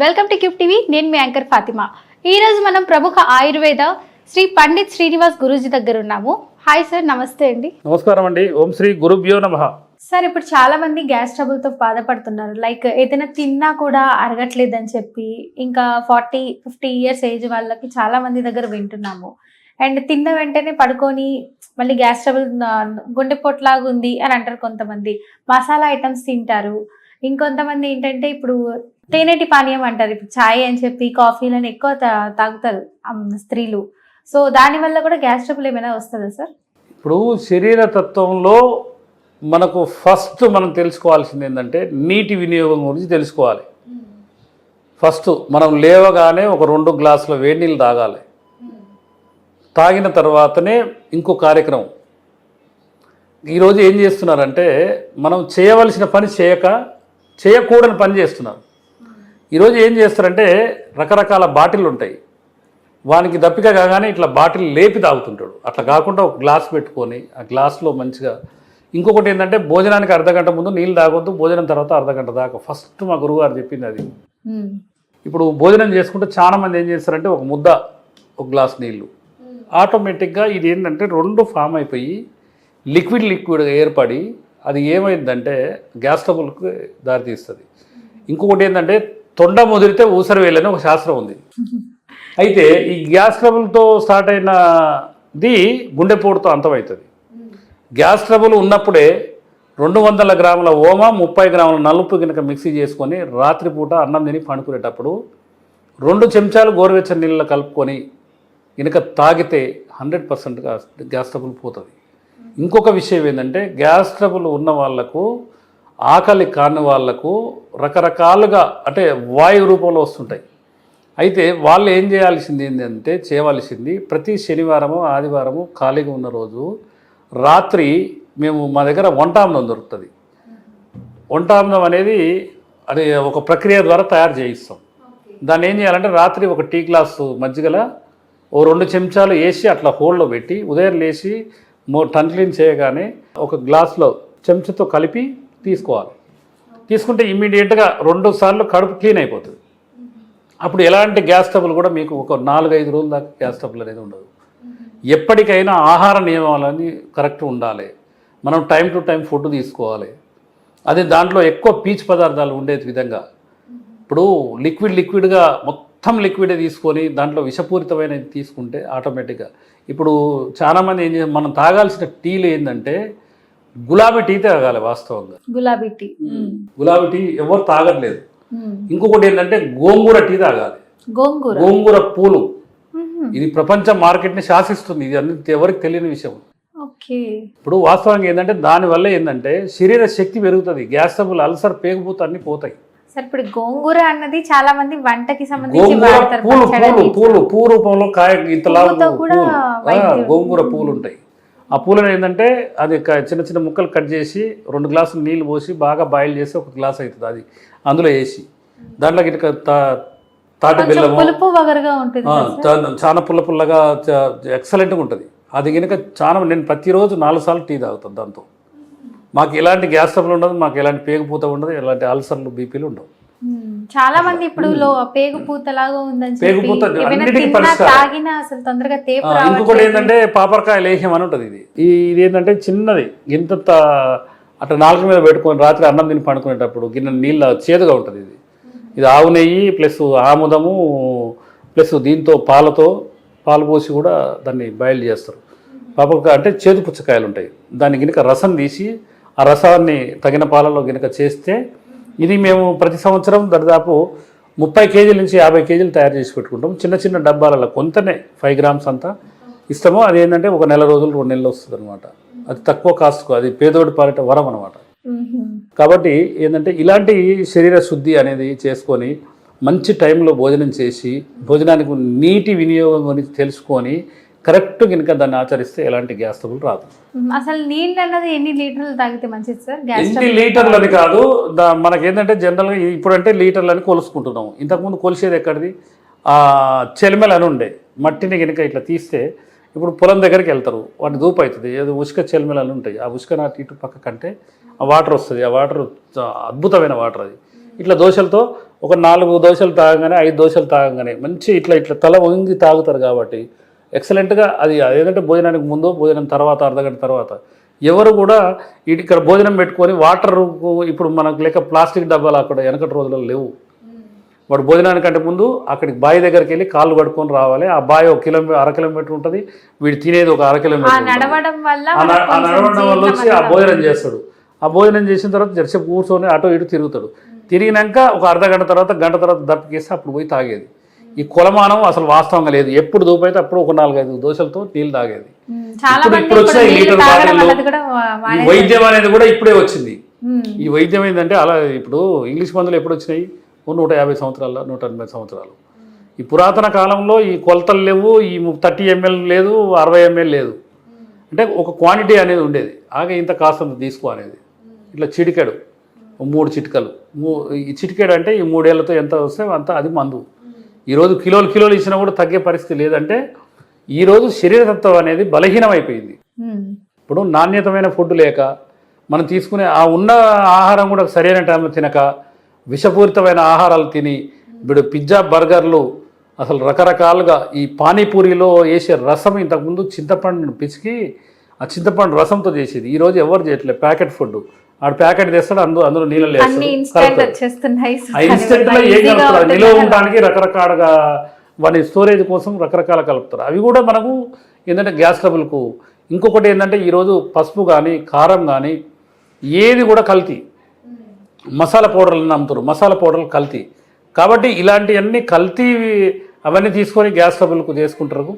Welcome to cube TV. నేను మీ anchor Fatima. ఈ రోజు మనం ప్రముఖ ఆయుర్వేద శ్రీ పండిత్ శ్రీనివాస్ గురూజీ దగ్గర ఉన్నాము. హాయ్ సార్ నమస్తే అండి. నమస్కారం అండి. ఓం శ్రీ గురుభ్యో నమ. సార్ ఇప్పుడు చాలా మంది గ్యాస్ ట్రబుల్తో బాధపడుతున్నారు. లైక్ ఏదైనా తిన్నా కూడా అరగట్లేదని చెప్పి ఇంకా ఫార్టీ ఫిఫ్టీ ఇయర్స్ ఏజ్ వాళ్ళకి చాలా మంది దగ్గర వింటున్నాము. అండ్ తిన్న వెంటనే పడుకొని మళ్ళీ గ్యాస్ ట్రబుల్ గుండెపోట్లాగా ఉంది అని అంటారు కొంతమంది. మసాలా ఐటమ్స్ తింటారు. ఇంకొంతమంది ఏంటంటే ఇప్పుడు తేనెటి పానీయం అంటారు. ఇప్పుడు ఛాయ్ అని చెప్పి కాఫీలను ఎక్కువ తాగుతారు స్త్రీలు. సో దానివల్ల కూడా గ్యాస్ ట్రబుల్ ఏమైనా వస్తుందా సార్? ఇప్పుడు శరీర తత్వంలో మనకు ఫస్ట్ మనం తెలుసుకోవాల్సింది ఏంటంటే నీటి వినియోగం గురించి తెలుసుకోవాలి. ఫస్ట్ మనం లేవగానే ఒక రెండు గ్లాసుల వేడి నీళ్ళు తాగాలి. తాగిన తర్వాతనే ఇంకో కార్యక్రమం. ఈరోజు ఏం చేస్తున్నారంటే మనం చేయవలసిన పని చేయక చేయకూడని పని చేస్తున్నారు. ఈరోజు ఏం చేస్తారంటే రకరకాల బాటిల్ ఉంటాయి. వానికి దప్పిక కాగానే ఇట్లా బాటిల్ లేపి తాగుతుంటాడు. అట్లా కాకుండా ఒక గ్లాస్ పెట్టుకొని ఆ గ్లాస్లో మంచిగా ఇంకొకటి ఏంటంటే భోజనానికి అర్ధ గంట ముందు నీళ్ళు తాగొద్దు భోజనం తర్వాత అర్ధ గంట దాకా. ఫస్ట్ మా గురువుగారు చెప్పింది అది. ఇప్పుడు భోజనం చేసుకుంటే చాలా మంది ఏం చేస్తారంటే ఒక ముద్ద ఒక గ్లాస్ నీళ్ళు. ఆటోమేటిక్గా ఇది ఏంటంటే రెండు ఫామ్ అయిపోయి లిక్విడ్ లిక్విడ్గా ఏర్పడి అది ఏమైందంటే గ్యాస్ ట్రబుల్కి దారితీస్తుంది. ఇంకొకటి ఏంటంటే తొండ ముదిరితే ఊసరి వేలని ఒక శాస్త్రం ఉంది. అయితే ఈ గ్యాస్ ట్రబుల్తో స్టార్ట్ అయినది గుండెపోటుతో అంతమవుతుంది గ్యాస్ ట్రబుల్ ఉన్నప్పుడే రెండు వందల గ్రాముల ఓమ ముప్పై గ్రాముల నలుపు కనుక మిక్సీ చేసుకొని రాత్రిపూట అన్నం తిని పండుకునేటప్పుడు రెండు చెంచాలు గోరువెచ్చని నీళ్ళు కలుపుకొని కనుక తాగితే హండ్రెడ్ పర్సెంట్గా గ్యాస్ ట్రబుల్ పోతుంది. ఇంకొక విషయం ఏంటంటే గ్యాస్ ట్రబుల్ ఉన్న వాళ్ళకు ఆకలి కాని వాళ్ళకు రకరకాలుగా అంటే వాయు రూపంలో వస్తుంటాయి. అయితే వాళ్ళు ఏం చేయాల్సింది ఏంటంటే చేయవలసింది ప్రతి శనివారము ఆదివారము ఖాళీగా ఉన్న రోజు రాత్రి మేము మా దగ్గర వంటామనం దొరుకుతుంది. వంటామనం అనేది అది ఒక ప్రక్రియ ద్వారా తయారు చేయిస్తాం. దాన్ని ఏం చేయాలంటే రాత్రి ఒక టీ గ్లాసు మజ్జిగల ఓ రెండు చెంచాలు వేసి అట్లా హోల్లో పెట్టి ఉదయం లేచి మో టన్ క్లీన్ చేయగానే ఒక గ్లాస్లో చెంచాతో కలిపి తీసుకోవాలి. తీసుకుంటే ఇమ్మీడియట్గా రెండు సార్లు కడుపు క్లీన్ అయిపోతుంది. అప్పుడు ఎలాంటి గ్యాస్ ట్రబుల్ కూడా మీకు ఒక నాలుగైదు రోజుల దాకా గ్యాస్ ట్రబుల్ అనేది ఉండదు. ఎప్పటికైనా ఆహార నియమాలని కరెక్ట్ ఉండాలి. మనం టైం టు టైం ఫుడ్ తీసుకోవాలి. అది దాంట్లో ఎక్కువ పీచు పదార్థాలు ఉండే విధంగా ఇప్పుడు లిక్విడ్ లిక్విడ్గా మొత్తం లిక్విడే తీసుకొని దాంట్లో విషపూరితమైనది తీసుకుంటే ఆటోమేటిక్గా ఇప్పుడు చాలామంది ఏం చేయాలి మనం తాగాల్సిన టీలు ఏంటంటే గులాబీ టీ తాగాలి వాస్తవంగా. గులాబీ టీ. గులాబీ టీ ఎవరు తాగట్లేదు. ఇంకొకటి ఏంటంటే గోంగూర టీ తాగాలి. గోంగూర? గోంగూర పూలు. ఇది ప్రపంచ మార్కెట్ని శాసిస్తుంది. ఇది అన్ని ఎవరికి తెలియని విషయం. ఓకే. ఇప్పుడు వాస్తవంగా ఏంటంటే దానివల్ల ఏంటంటే శరీర శక్తి పెరుగుతుంది. గ్యాస్ ట్రబుల్ అల్సర్ పేగుపోతే అన్ని పోతాయి. సార్ ఇప్పుడు గోంగూర అన్నది చాలా మంది వంటకి సంబంధించి పూలు పూలు పూలు పూ రూపంలో కాయ ఇంతలా. గోంగూర పూలు ఉంటాయి. ఆ పూలను ఏంటంటే అది చిన్న చిన్న ముక్కలు కట్ చేసి రెండు గ్లాసులు నీళ్ళు పోసి బాగా బాయిల్ చేసి ఒక గ్లాస్ అవుతుంది అది. అందులో వేసి. దాంట్లో గిట్ట తా- తాటి బెల్లము. చాలా పుల్ల పుల్లగా ఎక్సలెంట్గా ఉంటుంది. అది కనుక చాలా నేను ప్రతిరోజు నాలుగు సార్లు టీ తాగుతాను దాంతో. మాకు ఎలాంటి గ్యాస్ ట్రబుల్ ఉండదు మాకు ఎలాంటి పేగుపూత ఉండదు ఎలాంటి అల్సర్లు బీపీలు ఉండవు. చాలా మంది ఇప్పుడు పేగు పూతలాగా ఉందని. తాగినా అసలు తొందరగా తేపు ఇంకొకటి ఏంటంటే పాపరకాయ లేహ్యం అని ఉంటుంది ఇది. ఇది ఏంటంటే చిన్నది. ఇంత అట్లా నాలుగు మీద పెట్టుకొని రాత్రి అన్నం తిని పండుకునేటప్పుడు గిన్నె నీళ్ళ చేదుగా ఉంటుంది ఇది. ఇది ఆవు నెయ్యి ప్లస్ ఆముదము ప్లస్ దీంతో పాలతో పాలు పోసి కూడా దాన్ని బాయిల్ చేస్తారు. పాపరకాయ అంటే చేదు పుచ్చకాయలు ఉంటాయి. దాన్ని గినక రసం తీసి ఆ రసాన్ని తగిన పాలలో గినక చేస్తే ఇది మేము ప్రతి సంవత్సరం దాదాపు ముప్పై కేజీల నుంచి యాభై కేజీలు తయారు చేసి పెట్టుకుంటాం. చిన్న చిన్న డబ్బాలలో కొంతనే ఫైవ్ గ్రామ్స్ అంతా ఇస్తామో. అది ఏంటంటే ఒక నెల రోజులు రెండు నెలలు వస్తుంది అనమాట అది తక్కువ కాస్ట్కు అది పేదోడి పాలిట వరం అనమాట. కాబట్టి ఏంటంటే ఇలాంటి శరీర శుద్ధి అనేది చేసుకొని మంచి టైంలో భోజనం చేసి భోజనానికి నీటి వినియోగం గురించి తెలుసుకొని కరెక్ట్ కనుక దాన్ని ఆచరిస్తే ఎలాంటి గ్యాస్ ట్రబుల్ రాదు. అసలు నీళ్ళు అన్నది ఎన్ని లీటర్లు తాగితే మంచిది సార్? ఎన్ని లీటర్లని కాదు మనకేంటంటే జనరల్గా ఇప్పుడంటే లీటర్లని కొలుసుకుంటున్నాం ఇంతకుముందు కొలిసేది ఎక్కడిది? ఆ చెలిమెలు అని ఉండే మట్టిని కనుక ఇట్లా తీస్తే ఇప్పుడు పొలం దగ్గరికి వెళ్తారు వాటి దూపు అవుతుంది. ఏదో ఉసుక చెలిమెలు అని ఉంటాయి. ఆ ఉసుక నాటి ఇటు పక్క కంటే ఆ వాటర్ వస్తుంది. ఆ వాటర్ అద్భుతమైన వాటర్ అది. ఇట్లా దోశలతో ఒక నాలుగు దోశలు తాగగానే ఐదు దోశలు తాగగానే మంచి ఇట్లా ఇట్లా తల వంగి తాగుతారు కాబట్టి ఎక్సలెంట్గా అది ఏదంటే భోజనానికి ముందు భోజనం తర్వాత అర్ధగంట తర్వాత. ఎవరు కూడా ఇటు ఇక్కడ భోజనం పెట్టుకొని వాటర్ ఇప్పుడు మనకు లేక ప్లాస్టిక్ డబ్బాలు అక్కడ వెనకటి రోజుల్లో లేవు. వాడు భోజనానికంటే ముందు అక్కడికి బావి దగ్గరికి వెళ్ళి కాళ్ళు కడుక్కొని రావాలి. ఆ బావి ఒక కిలోమీటర్ అర కిలోమీటర్ ఉంటుంది. వీడు తినేది ఒక అర కిలోమీటర్. నడవడం వల్ల వచ్చి ఆ భోజనం చేస్తాడు. ఆ భోజనం చేసిన తర్వాత జరసేపు కూర్చొని అటు ఇటు తిరుగుతాడు. తిరిగినాక ఒక అర్ధ గంట తర్వాత గంట తర్వాత దప్పికేస్తే అప్పుడు పోయి తాగేది. ఈ కులమానం అసలు వాస్తవంగా లేదు. ఎప్పుడు దూపైతే అప్పుడు ఒక నాలుగైదు దోశలతో నీళ్ళు తాగేది. ఇప్పుడు- లీటర్ బాటిల్లో. వైద్యం అనేది కూడా ఇప్పుడే వచ్చింది. ఈ వైద్యం ఏంటంటే అలా ఇప్పుడు ఇంగ్లీష్ మందులు ఎప్పుడు వచ్చినాయి? నూట యాభై సంవత్సరాల నూట ఎనభై సంవత్సరాలు ఈ పురాతన కాలంలో ఈ కొలతలు లేవు ఈ థర్టీ ఎంఎల్ లేదు అరవై ఎంఎల్ లేదు. అంటే ఒక క్వాంటిటీ అనేది ఉండేది. ఆగే ఇంత కాస్తంత తీసుకో అనేది. ఇట్లా చిటికెడు. మూడు చిటికలు. మూ- ఈ చిటికెడు అంటే ఈ మూడేళ్ళతో ఎంత వస్తే అంత అది మందు. ఈరోజు కిలోలు కిలోలు ఇచ్చినా కూడా తగ్గే పరిస్థితి లేదంటే ఈరోజు శరీరతత్వం అనేది బలహీనమైపోయింది. ఇప్పుడు నాణ్యతమైన ఫుడ్ లేక మనం తీసుకునే ఆ ఉన్న ఆహారం కూడా సరైన టైంలో తినక విషపూరితమైన ఆహారాలు తిని ఇప్పుడు పిజ్జా బర్గర్లు అసలు రకరకాలుగా ఈ పానీపూరిలో వేసే రసం ఇంతకుముందు చింతపండును పిసికి ఆ చింతపండు రసంతో చేసేది. ఈరోజు ఎవరు చేయట్లేదు? ప్యాకెట్ ఫుడ్ ఆడు ప్యాకెట్ తెస్తాడు అందులో అందులో నీళ్ళు ఇన్స్టెంట్లో ఏం కలుపుతారు? నిల్వ ఉండడానికి రకరకాలుగా వాటి స్టోరేజ్ కోసం రకరకాల కలుపుతారు. అవి కూడా మనకు ఏంటంటే గ్యాస్ ట్రబుల్కు ఇంకొకటి ఏంటంటే ఈరోజు పసుపు కానీ కారం కానీ ఏది కూడా కల్తీ. మసాలా పౌడర్లను అమ్ముతారు. మసాలా పౌడర్లు కల్తీ. కాబట్టి ఇలాంటివన్నీ కల్తీ అవన్నీ తీసుకొని గ్యాస్ ట్రబుల్కు చేసుకుంటారు.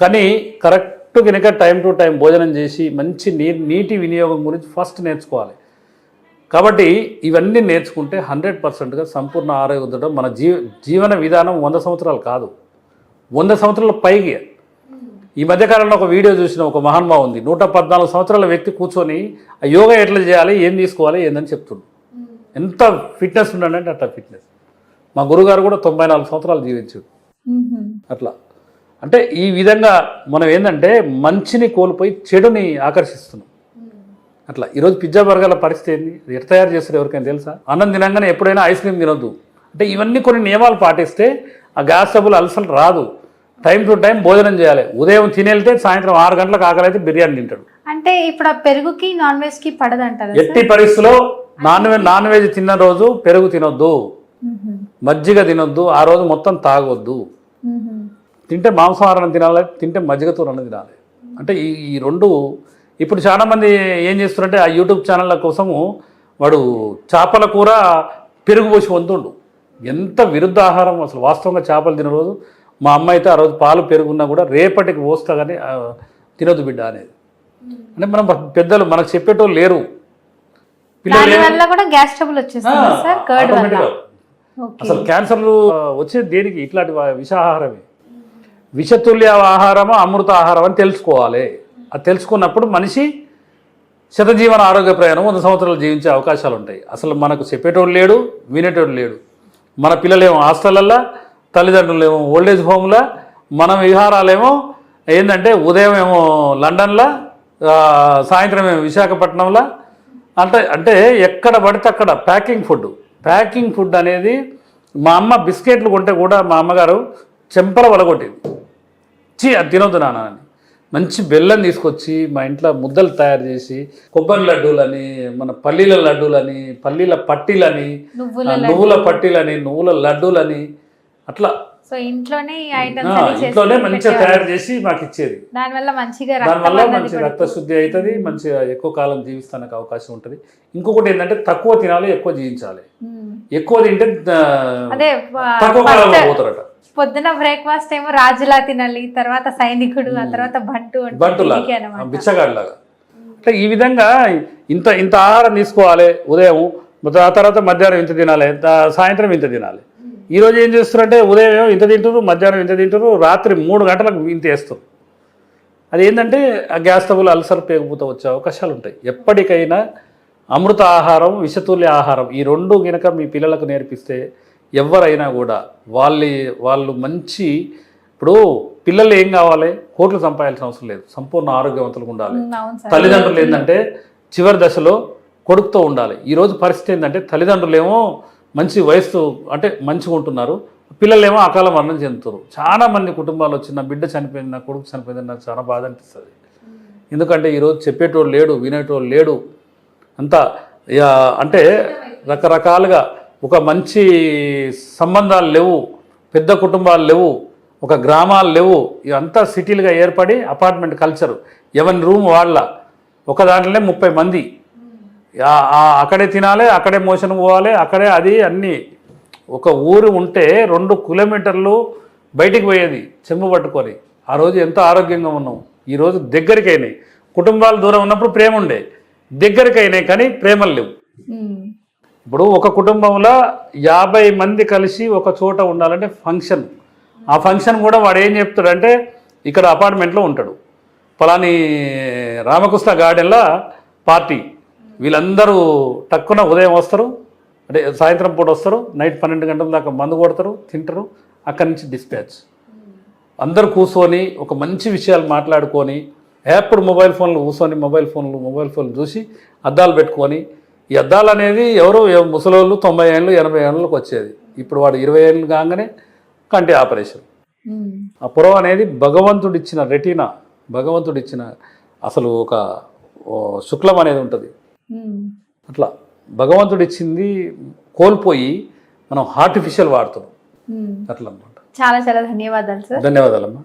కానీ కరెక్ట్ కనుక టైం టు టైం భోజనం చేసి మంచి నీటి వినియోగం గురించి ఫస్ట్ నేర్చుకోవాలి. కాబట్టి ఇవన్నీ నేర్చుకుంటే హండ్రెడ్ పర్సెంట్గా సంపూర్ణ ఆరోగ్యం మన జీ జీవన విధానం వంద సంవత్సరాలు కాదు. వంద సంవత్సరాల పైకి. ఈ మధ్యకాలంలో ఒక వీడియో చూసిన ఒక మహానుభావం ఉంది. నూట పద్నాలుగు సంవత్సరాల వ్యక్తి కూర్చొని ఆ యోగా ఎట్లా చేయాలి ఏం తీసుకోవాలి ఏందని చెప్తుండు. ఎంత ఫిట్నెస్ ఉండాలంటే అట్లా ఫిట్నెస్. మా గురుగారు కూడా తొంభై నాలుగు సంవత్సరాలు జీవించాడు. అట్లా. అంటే ఈ విధంగా మనం ఏంటంటే మంచిని కోల్పోయి చెడుని ఆకర్షిస్తున్నాం. అట్లా. ఈరోజు పిజ్జా బర్గర్ల పరిస్థితి ఏంది? ఎట్లా తయారు చేస్తారు ఎవరికైనా తెలుసా? అన్నం తినంగానే ఎప్పుడైనా ఐస్ క్రీమ్ తినొద్దు. అంటే ఇవన్నీ కొన్ని నియమాలు పాటిస్తే ఆ గ్యాస్ ట్రబుల్ అలసలు రాదు. టైం టు టైం భోజనం చేయాలి. ఉదయం తినేళ్తే సాయంత్రం ఆరు గంటలకు ఆకలి అయితే బిర్యానీ తింటాడు. అంటే ఇప్పుడు పెరుగుకి నాన్ వెజ్కి పడదంటారా ఎట్టి పరిస్థితిలో నాన్ వెజ్ నాన్ వెజ్ తిన్న రోజు పెరుగు తినొద్దు. మజ్జిగ తినొద్దు. ఆ రోజు మొత్తం తాగొద్దు. తింటే మాంసాహారం తినాలి తింటే మజ్జిగతో రెండు తినాలి. అంటే ఈ రెండు ఇప్పుడు చాలామంది ఏం చేస్తున్నారంటే ఆ యూట్యూబ్ ఛానళ్ళ కోసము వాడు చేపల కూర పెరుగు పోసి వంతుండు ఎంత విరుద్ధ ఆహారం అసలు. వాస్తవంగా చేపలు తిన రోజు మా అమ్మ అయితే ఆ రోజు పాలు పెరుగున్నా కూడా రేపటికి పోస్తా కానీ ఆ, తినొద్దు బిడ్డ అనేది. అంటే మనం పెద్దలు మనకు చెప్పేటోళ్ళు లేరు. వల్ల కూడా గ్యాస్ ట్రబుల్ అసలు క్యాన్సర్లు వచ్చేది దేనికి ఇట్లాంటి విషాహారమే విషతుల్య ఆహారము అమృత ఆహారం అని తెలుసుకోవాలి. అది తెలుసుకున్నప్పుడు మనిషి శతజీవన ఆరోగ్య ప్రయాణం వంద సంవత్సరాలు జీవించే అవకాశాలు ఉంటాయి. అసలు మనకు చెప్పేటోడు లేడు వినేటోడు లేడు. మన పిల్లలేమో హాస్టళ్ళల్లో తల్లిదండ్రులేమో ఓల్డేజ్ హోమ్లా మన విహారాలేమో ఏంటంటే ఉదయం ఏమో లండన్లో సాయంత్రం ఏమో విశాఖపట్నంలో. అంటే అంటే ఎక్కడ పడితే అక్కడ ప్యాకింగ్ ఫుడ్. ప్యాకింగ్ ఫుడ్ అనేది మా అమ్మ బిస్కెట్లు కొంటే కూడా మా అమ్మగారు చెంపల వలగొట్టేది. చీ అది తినొద్దు నాన్న అని. మంచి బెల్లం తీసుకొచ్చి మా ఇంట్లో ముద్దలు తయారు చేసి కొబ్బరి లడ్డూలని మన పల్లీల లడ్డూలని పల్లీల పట్టీలని నువ్వుల పట్టీలని నువ్వుల లడ్డూలని అట్లా. సో ఇంట్లోనే మంచిగా. తయారు చేసి మాకు ఇచ్చేది. దాని వల్ల మంచిగా రక్తం దానివల్ల మంచి రక్తశుద్ధి అవుతుంది మంచిగా ఎక్కువ కాలం జీవిస్తానికి అవకాశం ఉంటుంది. ఇంకొకటి ఏంటంటే తక్కువ తినాలి ఎక్కువ జీవించాలి. ఎక్కువ తింటే తక్కువ కాలంలో పోతారట. పొద్దున బ్రేక్ఫాస్ట్ ఏమో రాజులా తినాలి తర్వాత సైనికుడు ఆ తర్వాత బంటు. బిచ్చగాడిలాగా. అంటే ఈ విధంగా ఇంత ఇంత ఆహారం తీసుకోవాలి ఉదయం ఆ తర్వాత మధ్యాహ్నం ఇంత తినాలి సాయంత్రం ఇంత తినాలి. ఈ రోజు ఏం చేస్తారంటే ఉదయం ఏమో ఇంత తింటారు మధ్యాహ్నం ఇంత తింటారు రాత్రి మూడు గంటలకు ఇంత వేస్తారు అది ఏంటంటే ఆ గ్యాస్ ట్రబుల్ అల్సర్ పేగుపుత వచ్చే అవకాశాలు ఉంటాయి. ఎప్పటికైనా అమృత ఆహారం విషతుల్య ఆహారం ఈ రెండు గనక మీ పిల్లలకు నేర్పిస్తే ఎవరైనా కూడా వాళ్ళ వాళ్ళు మంచి ఇప్పుడు పిల్లలు ఏం కావాలి? కోట్లు సంపాదాల్సిన అవసరం లేదు. సంపూర్ణ ఆరోగ్యవంతులుగా ఉండాలి. తల్లిదండ్రులు ఏంటంటే చివరి దశలో కొడుకుతో ఉండాలి. ఈరోజు పరిస్థితి ఏంటంటే తల్లిదండ్రులు ఏమో మంచి వయస్సు అంటే మంచిగా ఉంటున్నారు. పిల్లలేమో అకాల మరణం చెందుతారు చాలా మంది కుటుంబాలు వచ్చి నా బిడ్డ చనిపోయింది కొడుకు చనిపోయింది నాకు చాలా బాధ అనిపిస్తుంది. ఎందుకంటే ఈరోజు చెప్పేటోడు లేడు వినేటోడు లేడు. అంతా అంటే రకరకాలుగా ఒక మంచి సంబంధాలు లేవు పెద్ద కుటుంబాలు లేవు ఒక గ్రామాలు లేవు ఇవంతా సిటీలుగా ఏర్పడి అపార్ట్మెంట్ కల్చరు. ఎవరి రూమ్ వాళ్ళ ఒక దాంట్లోనే ముప్పై మంది. అక్కడే తినాలి అక్కడే మోషన్ పోవాలి అక్కడే అది అన్నీ. ఒక ఊరు ఉంటే రెండు కిలోమీటర్లు బయటికి పోయేది చెంబు పట్టుకొని. ఆ రోజు ఎంతో ఆరోగ్యంగా ఉన్నాం. ఈరోజు దగ్గరికి అయినాయి కుటుంబాలు దూరం ఉన్నప్పుడు ప్రేమ ఉండే. దగ్గరికి అయినాయి కానీ ప్రేమలు లేవు. ఇప్పుడు ఒక కుటుంబంలో యాభై మంది కలిసి ఒక చోట ఉండాలంటే ఫంక్షన్. ఆ ఫంక్షన్ కూడా వాడు ఏం చెప్తాడంటే ఇక్కడ అపార్ట్మెంట్లో ఉంటాడు. పలాని రామకృష్ణ గార్డెన్లో పార్టీ. వీళ్ళందరూ టక్కున ఉదయం వస్తారు అంటే సాయంత్రం పూట వస్తారు నైట్ పన్నెండు గంటల దాకా మందు కొడతారు తింటారు అక్కడి నుంచి డిస్పాచ్ అందరు కూర్చొని ఒక మంచి విషయాలు మాట్లాడుకొని ఎప్పుడు మొబైల్ ఫోన్లు కూర్చొని మొబైల్ ఫోన్లు మొబైల్ ఫోన్లు చూసి అద్దాలు పెట్టుకొని ఈ అద్దాలు అనేది ఎవరు ఎవ- ముసలోళ్ళు తొంభై ఏళ్ళు ఎనభై ఏళ్ళకి వచ్చేది. ఇప్పుడు వాడు ఇరవై ఏళ్ళు కాగానే కంటి ఆపరేషన్. ఆ పురం అనేది భగవంతుడిచ్చిన రెటీనా భగవంతుడిచ్చిన అసలు ఒక శుక్లం అనేది ఉంటుంది. అట్లా భగవంతుడిచ్చింది కోల్పోయి మనం ఆర్టిఫిషియల్ వాడుతున్నాం. అట్లా అనమాట చాలా చాలా ధన్యవాదాలు సార్. ధన్యవాదాలమ్మా.